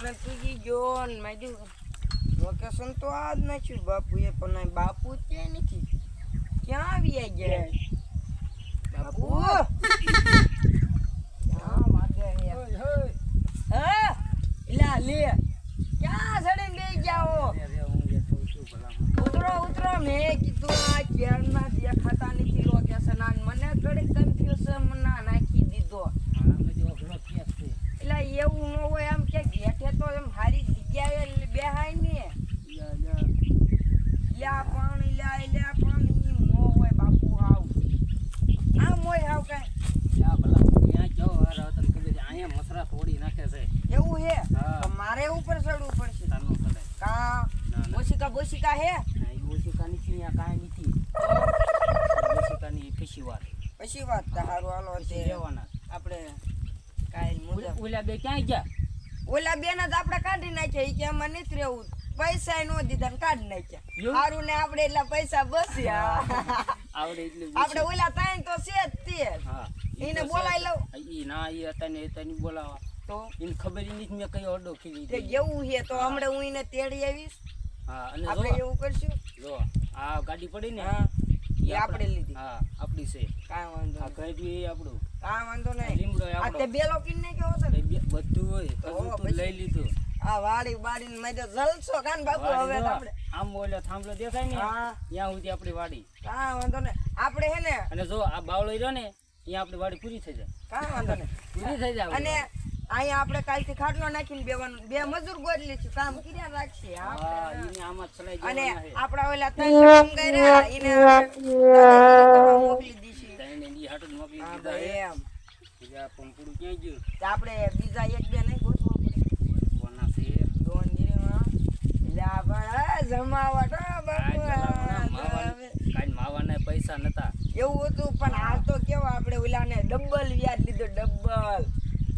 Location જ પૂગી ગયો ને મેં કીધું લોકેશન તો આ જ નાખ્યું બાપુએ પણ બાપુ જ ક્યાંય નથી. ક્યાં આવી ગયા બાપુ! ઉતરો ઉતરો. મેં કીધું આ ક્યારના દેખાતા નથી લોકેશન મને થોડી કન્ફ્યુઝન ના નાખી દીધો એટલે એવું ન હોય આમ કે ઘેઠે તો એમ હારી જગ્યાએ બેહાય ને લ્યા પાણી લ્યા લ્યા પાણી નો હોય બાપુ હાવ આમ હોય હાવ કઈ એવું હે હા. તો મારે ઉપર ચડવું પડશે કા ના, ના. બોશિકા બોશિકા હે પછી વાત તારું હાલો તે આપણે કાલ મુજબ ગયા. ઓલા બેન જ આપણે કાઢી નાખ્યા એ કે એમાં નથી રહેવું. પૈસા નો દીધા કાઢી નાખ્યા. સારું ને આપણે એટલા પૈસા બસ્યા. આપણે ઓલા તાઈ તો છે જ તે. એને બોલાવી લઉં. ઈ ના ઈ અત્યારે અત્યારે બોલાવા. તો? એને ખબર ઈ નથી મેં કઈ ઓડો ખીલી તે કેવું છે તો હમણાં હું એને તેડી આવીશ? હા અને આપણે એવું કરશું? જો આ ગાડી પડી ને? હા એ આપણે લીધી. હા આપડી છે. કાંઈ વાંધો આ ઘર બી આપણું. કાંઈ વાંધો નહીં. આ તે કેવો છે ને. એ બે- બધું હોય. તો? લઈ લીધું. આ વાડી બાડી ને મેં તો જલસો કાન બાપુ હવે આપણે આમ બોલ્યો થાંભલો દેખાય ને હા. ત્યાં સુધી આપણી વાડી. હા વાંધો ને આપણે હે ને અને જો આ બાવળો રહ્યો ને ત્યાં આપણી વાડી પૂરી થઈ જાય. કા વાંધો નહીં. પૂરી થઈ જાય અને અહીંયા આપણે કાલથી ખાટલો નાખીને બેવાનું બે મજૂર ગોદ લઈશું કામ કર્યા રાખશે. અને આપણા ઓલા ત્રણ સમગાયરા એને આપણે દાદાગીરી કરવા મોકલી દઈશું તાઈને ઈ હાટું જ મોકલી હા દીધા ભાઈ છે. એમ બીજા પંપુડું ક્યાં ગયું તો આપણે બીજા એક બે નહીં પડે. માવાના પૈસા નતા. એવું હતું પણ આ તો કેવા આપણે ઓલાને ડબલ વ્યાજ લીધો ડબલ.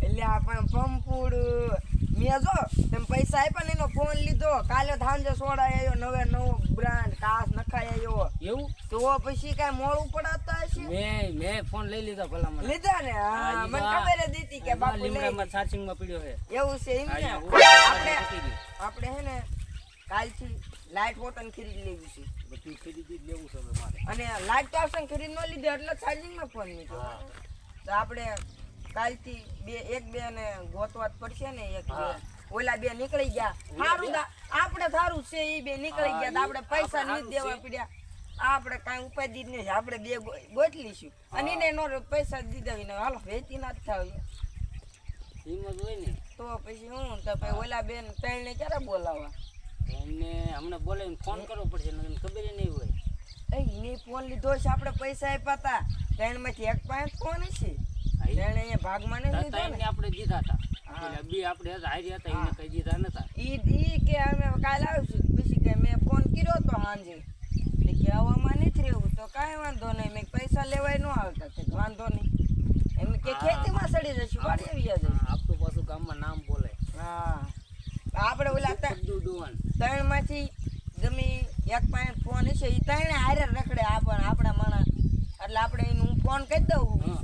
એટલે આપણે પંપુડું. મેં જો તમે પૈસા આપ્યા ને એનો ફોન લીધો. કાલે સાંજે સોડા આવ્યો નવે નવો બ્રાન્ડ કાસ નખાઈ આવ્યો. એવું? તો પછી કાંઈ મોડું પડાતા હશે મેં મેં ફોન લઈ લીધો ભલા મને લીધા ને? હા, હા, મને ખબર જ હતી કે બાપુ લઈ લીમડામાં ચાર્જિંગમાં પડ્યો છે. એવું છે એમ ને? આપણે આપણે હે ને કાલથી લાઈટ બોટન ખરીદી લેવી છે. બધું ખરીદી લેવું છે મારે. અને લાઈટ તો આવશે ખરીદ ન લીધે એટલે ચાર્જિંગમાં ફોન મૂક્યો. તો આપણે કાલથી બે એક બે ને ગોતવાત પડશે ને એક બે. ઓલા બે નીકળી ગયા. સારું આપણે સારું છે એ બે નીકળી ગયા આપણે પૈસા આપણે નહીં દેવા પડ્યા. આપણે કાંઈ ઉપાય જ નહીં આપણે બે ગો- ગોતલીશું અને એને એનો પૈસા દીધા વિના. હાલો વેચી ના થાવ હિંમત હોય ને. તો પછી હું તો પછી ઓલા બેન ત્રણને ક્યારે બોલાવવા? એમને હમણાં બોલાવીને ફોન કરવો પડશે નકર ખબર નહીં હોય. એને ફોન લીધો છે આપણે પૈસા આપ્યા હતા ત્રણમાંથી એક પાસે ફોન છે અહીંયા ભાગમાં નહીં લીધો ને. આપણે દીધા હતા. આપણે હતા, હારી હતા એને કઈ દીધા નતા. ઈ ઈ કે અમે કાલે આવીશું. પછી કે મેં ફોન કર્યો તો સાંજે. એટલે કે આવવામાં નથી રહેવું તો કાંઈ વાંધો નહીં. મેં પૈસા લેવાય ન આવતા કે વાંધો નહીં. એમ કે ખેતીમાં સડી જશું વાડી આવી જશે. આપતું પાછું ગામમાં નામ બોલે. હા. આપણે ઓલા ત્રણમાંથી ગમે એક પાસે ફોન છે એ ત્રણે હારે રખડે. આપણ આપણા માણસ. એટલે આપણે એનું હું ફોન કરી દઉં હા.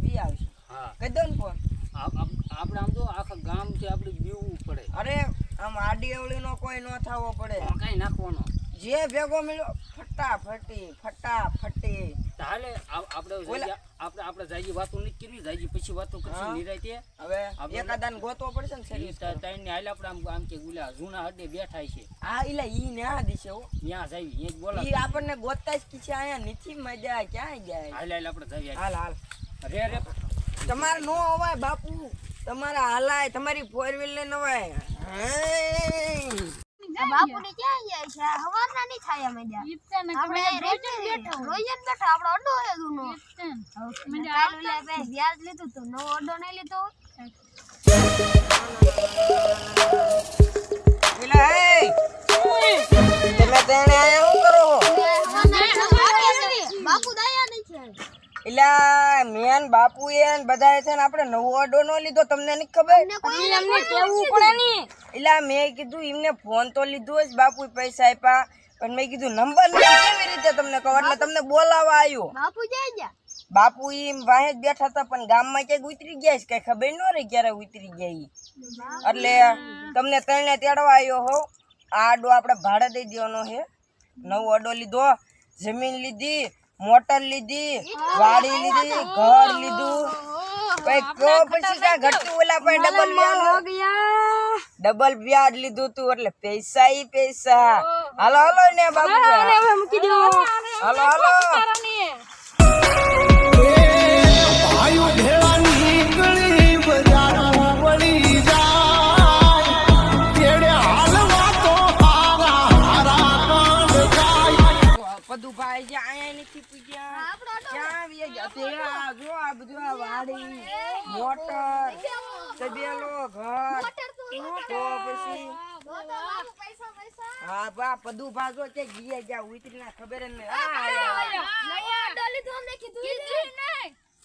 બી આવશે. હા. કરી દઉં ને ફોન આપ- આપ- આપણે આમ તો આખા ગામથી આપણે બીવું પડે. અરે આમ આડી અવળીનો કોઈ ન થવો પડે. કાંઈ નાખવાનો. જે ભેગો મળ્યો ફટાફટી ફટાફટી. તાલે આ- આપણે આપણે આપણે જાજી વાતો નથી કરવી. જાજી પછી વાતો હા. કરશું નિરાંતે. હવે એકાદાન ગોતવો પડશે ને સરી તાઈને હાલ આપણે આમ આમ કે ગુલા જૂના હડે બેઠા છે. હા ઈલા ઈ ને આ દિશે હો. ત્યાં જાવી એક જ બોલા ઈ આપણને ગોતતા જ કીછે અહીંયા નથી મજા ક્યાં જાય? હાલ હાલ આપણે જાવી હાલ હાલ. રે રે. તમારે નો અવાય બાપુ. તમારા હાલાય તમારી ફોર વ્હીલ અવાય. નવાય બાપુને ક્યાં જાય છે? હવારના નહીં થાય અમે જ્યાં આપણે રોજન બેઠા આપણો અડ્ડો હે પાસે વ્યાજ લીધું તો. નવો અડો નહીં લીધો એલા એ! એલા મેન બાપુ એ બધા છે ને આપણે નવો અડો નો લીધો તમને નહીં ખબર? અમને કેવું પડે નહીં એલા મેં કીધું એમને ફોન તો લીધો જ બાપુ પૈસા આપ્યા પણ મેં કીધું નંબર નથી કેવી રીતે તમને કહું એટલે તમને બોલાવા આવ્યો બાપુ એમ બાપુ વાહે જ બેઠા હતા પણ ગામમાં ક્યાંક ઉતરી ગયા છે કઈ ખબર ન રહી ક્યારે ઉતરી ગયા એટલે તમને ત્રણે તેડવા આવ્યો હો. આ આડો આપણે ભાડે દઈ દેવાનો છે નવો અડો લીધો જમીન લીધી મોટર લીધી વાડી લીધી ઘર લીધું. પછી કાંઈ ઘટતું ઓલા પાસે ડબલ વ્યાજ. ડબલ વ્યાજ. લીધું તું એટલે પૈસા ઈ પૈસા. હાલો હાલો ને બાબુ હાલો હાલો. મોટર. તબેલો ઘર. તો પછી હા બા બધું ભાજો કે ગયા ગયા ઉતરી ના ખબર જ નહીં આ આયા.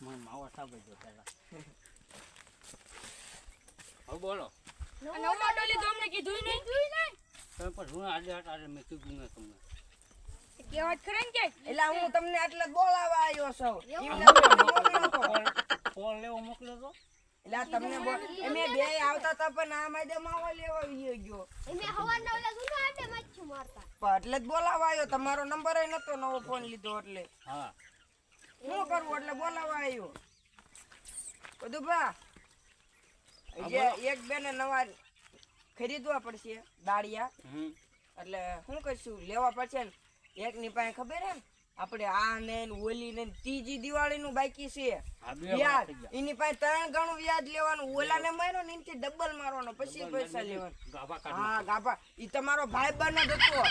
મને માવો સાબે જો પેલા હવે બોલો. તમે પણ હું આજે આજે મેં કીધું ને તમને એટલે હું તમને એટલે બોલાવા આવ્યો છું. ફોન લેવો મોકલ્યો તો એટલે તમને એમે બે આવતા હતા પણ આ માદે માવો લેવા ગયો. ગયો પણ એટલે જ બોલાવા આવ્યો તમારો નંબર એ નતો નવો ફોન લીધો એટલે. હા. શું કરવું એટલે બોલાવા આવ્યો બધું બા. જે એક બે ને નવા ખરીદવા પડશે દાળિયા. હમ. એટલે શું કરશું? લેવા પડશે ને. એક ની પાસે ખબર હે ને? આપણે આ ને ઓલી ને ત્રીજી દિવાળી નું બાકી છે. વ્યાજ. એની પાસે ત્રણ ગણું વ્યાજ લેવાનું. ઓલા ને માર્યો ને એનથી ડબલ મારવાનો પછી પૈસા લેવાનું. હા ગાભા. એ તમારો ભાઈ બન જ હતો.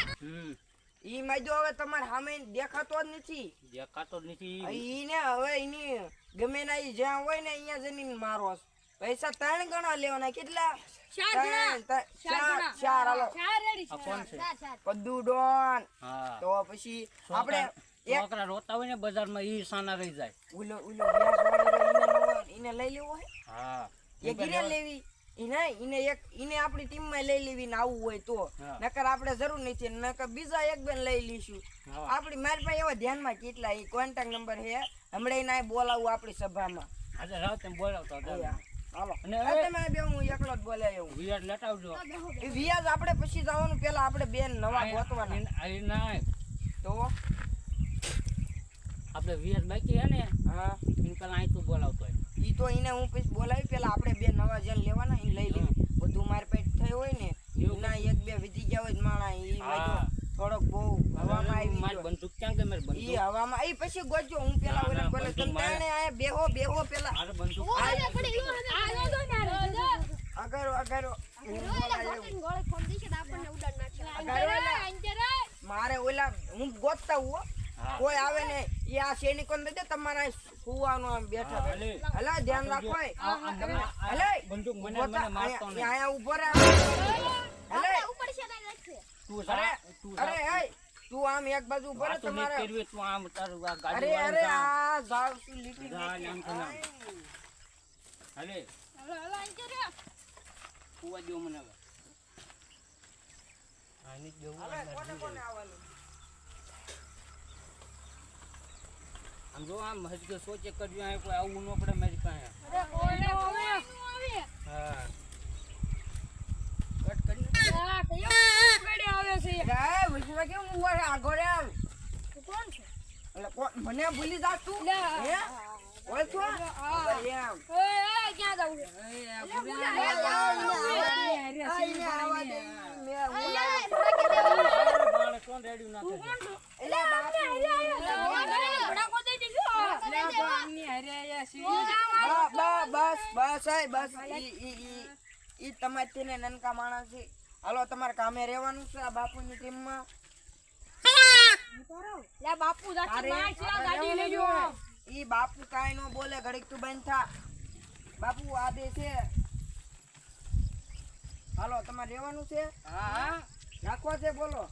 ઈ માજો હવે તમારે સામે દેખાતો જ નથી. દેખાતો જ નથી. ઈ ને હવે એની ગમે ના ઈ જ્યાં હોય ને અહીંયા જઈને મારો પૈસા ત્રણ ગણા લેવાના. કેટલા? ચાર કદ્દુ ડોન તો પછી આપણે છોકરા રોતા હોય ને બજારમાં ઈ સાના રહી જાય. ઉલો ઉલો વ્યાજ વાળો રહ્યો, ઈને લઈ લેવો હે? હા. એ ગીરે લેવી. ઈને ઈને એક ઈને આપણી ટીમમાં લઈ લેવી ને આવું હોય તો. નકર આપણે જરૂર નથી નકર બીજા એક બેન લઈ લઈશું. આપણી મારી પાસે એવા ધ્યાનમાં કેટલા એ કોન્ટેક્ટ નંબર છે. હમણાં એને બોલાવું આપણી સભામાં. આજે રાવ તેમ બોલાવતા હાલો. અને આ હવે- તમે બે હું એકલો જ બોલાય એવું લેટાવજો. એ વ્યાજ આપણે પછી જવાનું. પેલા આપણે બેન નવા ગોતવાના. ના તો? આપણે વીર બાકી હે ને હા. એને પેલા અહીં તું બોલાવતો હોય. ઈ તો એને હું પછી બોલાવી પેલા આપણે બે નવા જણ લેવાના ઈ લઈ લેવી બધું મારી પાસે થયું હોય ને ના એક બે વિધી ગયા હોય માણા ઈ થોડોક બહુ હવામાં આવી મારી બંદૂક ક્યાં કે ઈ બંદૂક હવામાં ઈ પછી ગોજો હું પેલા ઓલે બોલે તમે આયા બેહો બેહો પેલા. મારે બંદૂક અગારો અગારો. હું બોલાય મારો અગર અગર મારે ઓલા હું ગોતતા હું હો. હા. કોઈ આવે ને ઈ આ સૈનિકોને દે સુવાનું આમ બેઠા હલે. ધ્યાન રાખો હલે. બંદૂક મને મને મારતો અહીંયા- નહીં. અહીંયા ઊભો હલે. તું અરે તું અરે જા એ તું આમ એક બાજુ ઊભો રહે વાતો નહીં તમારે. કરવી, તું આમ તારું આ અરે ગાડી અરે વાળું આ જાવ શું લીટી. હલે. હલે હલે તો આમ. હાલે ફુવા મને હવે. આની જવું કોને કોને આવવાનું? આમ જો આમ હજી સોચે કર્યું આ કોઈ આવું ન પડે મારી પાસે હા કટ કરી અરે વિશ્વા કેમ ઊભો રહે આગળ આમ એટલે કોણ મને ભૂલી જા તું ક્યાં ઓળખો અરે એમ આઈને આવા દે મેં બોલાવ્યો. બાળક કોણ રેડ્યું ના થશે એટલે બા- બા- બસ બસ બસ ઈ ઈ ઈ ઈ તમારે તેને નનકા માણસ છે. હાલો તમારે કામે રહેવાનું છે આ બાપુની ટીમમાં. બાપુ તારે આપણે રહેવાનું જ હોય. ઈ બાપુ કાંઈ નો બોલે ઘડીક તું બંધ થા. બાપુ આ બે છે. હાલો તમારે રહેવાનું છે? હા હા. રાખવા છે બોલો.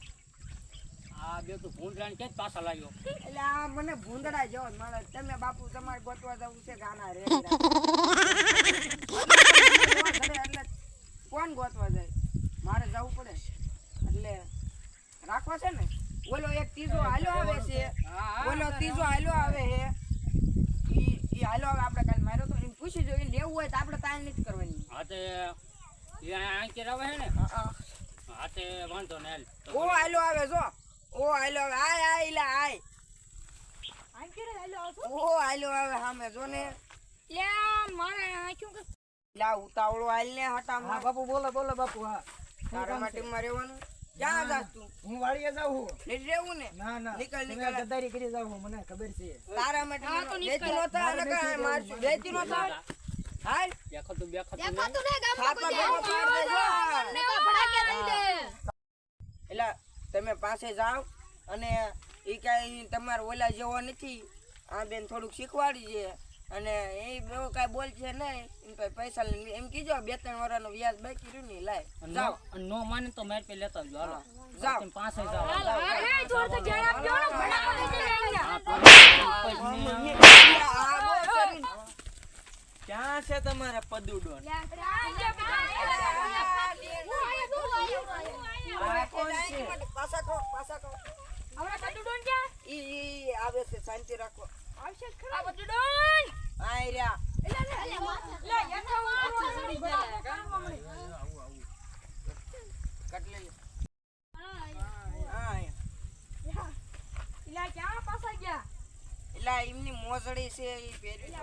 આ બે તો ભૂંડરાને કે પાછા લાગ્યો? એટલે આ મને ભૂંદડા મળે તમે બાપુ તમારે ગોતવા જવું છે ગાના રે એટલે કોણ ગોતવા જાય? મારે જવું પડે. એટલે રાખવા છે ને? ઓલો એક ત્રીજો હાલ્યો આવે છે. ઓલો ત્રીજો હાલ્યો આવે છે. હાલો આવે આપણે કાલે માર્યો તો. એને પૂછી જોઈએ લેવું હોય તો આપણે તાલ નથી કરવાની. હા તે એ આંકેર આવે છે ને? હા, હા. તે વાંધો ને હાલ. ઓ હાલો આવે જો. ઓ આયલો આય આય લા આય ઓ હાલો આવે સામે જો ને. લા ઉતાવળો હાલ ને હટા હા બાપુ બોલો બોલો બાપુ હા. તારા માટે માં રહેવાનું? ક્યાં જાસ તું? હું વાડીએ જાઉં છું. રહેવું ને? ના ના. નીકળ, નીકળ. ગદ્દારી કરી જાવ મને ખબર છે. તારા માટે નો મારશું વેચી નો હાલ. પાડ દેજો. ને તો દે એટલે તમે પાસે જાઓ અને એ કાંઈ તમારે ઓલા જેવો નથી. આ બેન થોડુંક શીખવાડી છે અને એ બહુ કાંઈ બોલ છે નહીં. એમ તો પૈસા એમ કીજો બે ત્રણ વર્ષનો વ્યાજ બાકી રહ્યું ને લાય. જાઓ. નો માને તો માર પે લેતા આવજો હાલો. જાઓ. પાસે. ક્યાં છે તમારા પદુડો આ કોણ છે? પાછા કહો, પાછા કહો. ઈ, ઈ આવે છે શાંતિ રાખો આ ઈ રહ્યા. કટ લઈ લે. હા, અહીંયા. એટલે એમની મોજડી છે ઈ પહેરવી તો પડે. આ પદુડો એટલે આમે તો આમાં જ આ છે. કોણ માણસ નવા તમે ગોતી એટલે લીધા નવો માણા નથી હો આ નવા માણા હું આ નવો બધા માણા આપણા નથી માણસો આ. જ છે એટલે તું એમની મોજડી છે એ પહેરી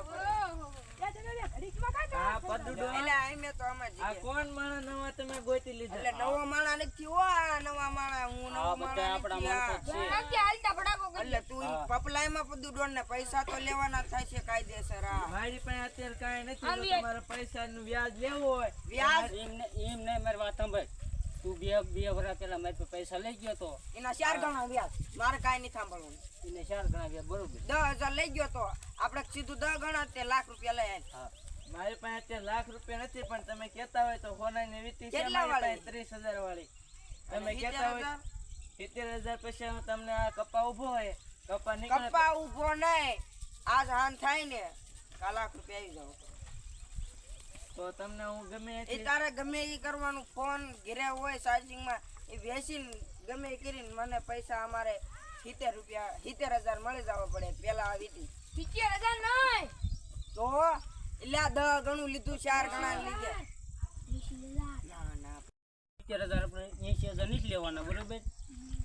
પૈસા તો લેવાના થાય છે કાયદેસર આ મારી પાસે અત્યારે કઈ નથી પૈસા નું વ્યાજ લેવું હોય વ્યાજ? એમ નહીં મારી વાત સાંભળ. તું બે બે વરા પેલા મારી પાસે પૈસા લઈ ગયો તો. એના ચાર ગણા વ્યાજ. મારે કાંઈ નહીં સાંભળવું. એને ચાર ગણા વ્યાજ બરોબર. દસ હજાર લઈ ગયો તો આપણે સીધું દસ ગણા તે લાખ રૂપિયા લઈ આવીને. મારી પાસે અત્યારે લાખ રૂપિયા નથી પણ તમે કહેતા હોય તો હોના ને વીતી કેટલા વાળી? ત્રીસ હજાર વાળી. તમે કેતા કહેતા હોય 70,000? સિત્તેર હજાર પછી હું તમને આ કપા ઊભો હોય. કપા નીકળે કપા ઊભો નહીં. આજ હાન થાય ને કાલાખ રૂપિયા આવી જાવ. તો તમને હું ગમે એ તારે ગમે એ કરવાનું. ફોન ઘેરે હોય ચાર્જિંગમાં એ વેચીને ગમે એ કરીને મને પૈસા અમારે સિત્તેર રૂપિયા સિત્તેર હજાર મળી જવા પડે. પેલા આવી હતી. તો? એટલે આ દહ ગણું લીધું ચાર ગણા લીધે. ના ના. સિત્તેર હજાર આપણે એસી હજાર નહીં લેવાના બરોબર?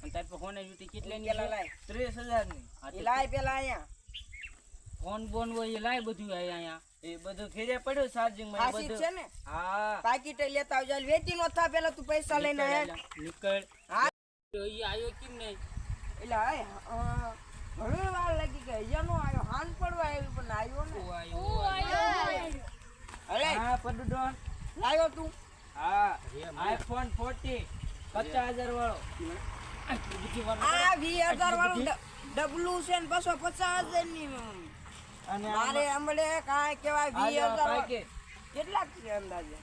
અને તારી પાસે ફોન આવી કેટલાની પેલા લાય. ત્રીસ હજારની લાય પેલા અહીંયા. ફોન બોન હોય એ લાય બધું આય અહીંયા. એ બધું ઘેરે પડ્યો ચાર્જિંગમાં બધું. છે ને? હા. પાકીટ લેતા આવજો. વેચી નો થા પેલા તું પૈસા લઈને આય. નીકળ. હા. તો એ આયો કેમ નહીં? એટલે અ, ઘણી વાર લાગી કે અહીંયા નો આયો. હાન પડવા આવ્યું પણ આયો ને. ઓ આયો અરે. હા પદુડોન. લાયો તું. હા. આઈફોન ફોર્ટી પચાસ હજાર વાળો. આ વીસ હજાર વાળું ડબલું છે ને બસો પચાસ હજારની અને મારે હમણે કાંઈ કેવાય વી હજાર કેટલા છે અંદાજે?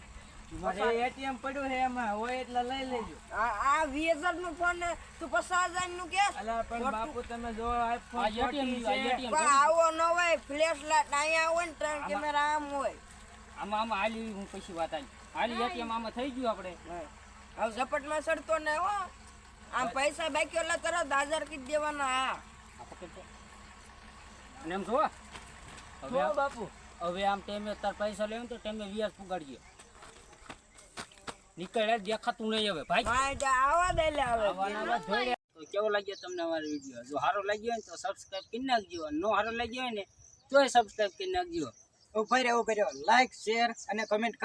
મારે એટીએમ પડ્યું છે એમાં હોય એટલે લઈ લેજો. આ વી હજારનું ફોન તું પચાસ હજારનું કે પણ બાપુ તમે જો આઈફોન પણ આવો ન હોય ફ્લેશ લાઇટ અહીંયા હોય ને ત્રણ કેમેરા આમ હોય. આમાં આમાં હાલી હું પછી વાત આવી હાલી એટીએમ આમાં થઈ ગયું આપણે. હવે ઝપટમાં સડતો ને હો. આમ પૈસા બાકી એટલે તરત હાજર કીધ દેવાના હા. અને એમ જો હવે બાપુ. હવે આમ ટેમે તાર પૈસા લેવું તો ટેમે વ્યાજ પુગાડીએ નીકળે દેખાતું નહીં હવે ભાઈ. આવા દે હવે. તો કેવો લાગ્યો તમને અમારો વીડિયો જો સારો લાગ્યો હોય ને તો સબસ્ક્રાઇબ કરી નાખજો. નો સારો લાગ્યો હોય ને તોય સબસ્ક્રાઇબ કરી નાખજો. ઊભા રહ્યો ઊભા રહ્યો લાઈક શેર અને કમેન્ટ